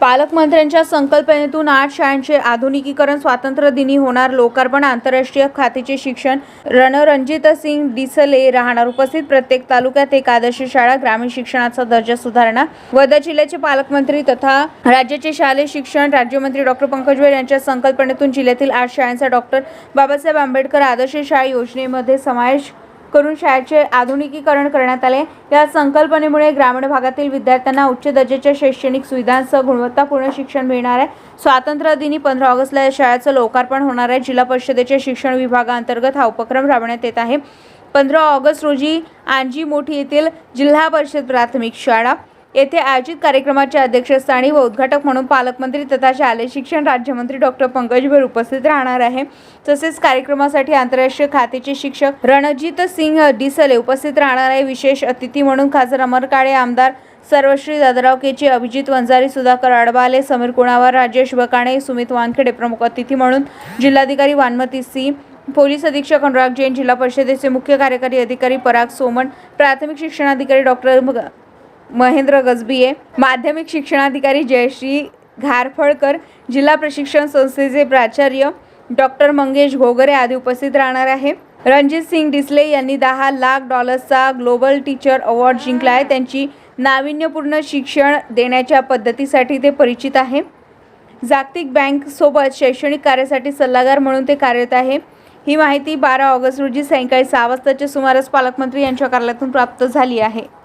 पालकमंत्र्यांच्या संकल्पनेतून आठ शाळांचे आधुनिकीकरण स्वातंत्र्य दिनी होणार लोकार्पण. आंतरराष्ट्रीय खातीचे शिक्षण. रणरणजित सिंग डिसले राहणार उपस्थित. प्रत्येक तालुक्यात एक आदर्श शाळा ग्रामीण शिक्षणाचा दर्जा सुधारणा. वर्धा जिल्ह्याचे पालकमंत्री तथा राज्याचे शालेय शिक्षण राज्यमंत्री डॉक्टर पंकज भोयर यांच्या संकल्पनेतून जिल्ह्यातील आठ शाळांचा डॉक्टर बाबासाहेब आंबेडकर आदर्श शाळा योजनेमध्ये समावेश करून शाळेचे आधुनिकीकरण करण्यात आले. या संकल्पनेमुळे ग्रामीण भागातील विद्यार्थ्यांना उच्च दर्जाच्या शैक्षणिक सुविधांसह गुणवत्तापूर्ण शिक्षण मिळणार आहे. स्वातंत्र्यदिनी पंधरा ऑगस्टला या शाळेचं लोकार्पण होणार आहे. जिल्हा परिषदेच्या शिक्षण विभागाअंतर्गत हा उपक्रम राबवण्यात येत आहे. पंधरा ऑगस्ट रोजी आंजी मोठी येथील जिल्हा परिषद प्राथमिक शाळा येथे आयोजित कार्यक्रमाच्या अध्यक्षस्थानी व उद्घाटक म्हणून पालकमंत्री तथा शालेय शिक्षण राज्यमंत्री डॉक्टर पंकज भर उपस्थित राहणार आहे. तसेच कार्यक्रमासाठी आंतरराष्ट्रीय खात्याचे शिक्षक रणजित सिंग डिसले उपस्थित राहणार आहे. विशेष अतिथी म्हणून खासदार अमर काळे आमदार सर्वश्री दादराव केचे अभिजित वंजारी सुधाकर अडबाले समीर कुणावर राजेश बकाणे सुमित वानखेडे प्रमुख अतिथी म्हणून जिल्हाधिकारी वानमती सी पोलीस अधीक्षक अनुराग जैन जिल्हा परिषदेचे मुख्य कार्यकारी अधिकारी पराग सोमण प्राथमिक शिक्षणाधिकारी डॉक्टर महेंद्र गजबिये माध्यमिक शिक्षणाधिकारी जयश्री घारफळकर जिल्हा प्रशिक्षण संस्थेचे प्राचार्य डॉक्टर मंगेश घोगरे आदी उपस्थित राहणार आहे. रणजित सिंग डिसले यांनी दहा लाख डॉलर्सचा ग्लोबल टीचर अवॉर्ड जिंकला आहे. त्यांची नाविन्यपूर्ण शिक्षण देण्याच्या पद्धतीसाठी ते परिचित आहे. जागतिक बँकसोबत शैक्षणिक कार्यासाठी सल्लागार म्हणून ते कार्यरत आहे. ही माहिती बारा ऑगस्ट रोजी सायंकाळी सहा वाजताच्या सुमारास पालकमंत्री यांच्या कार्यालयातून प्राप्त झाली आहे.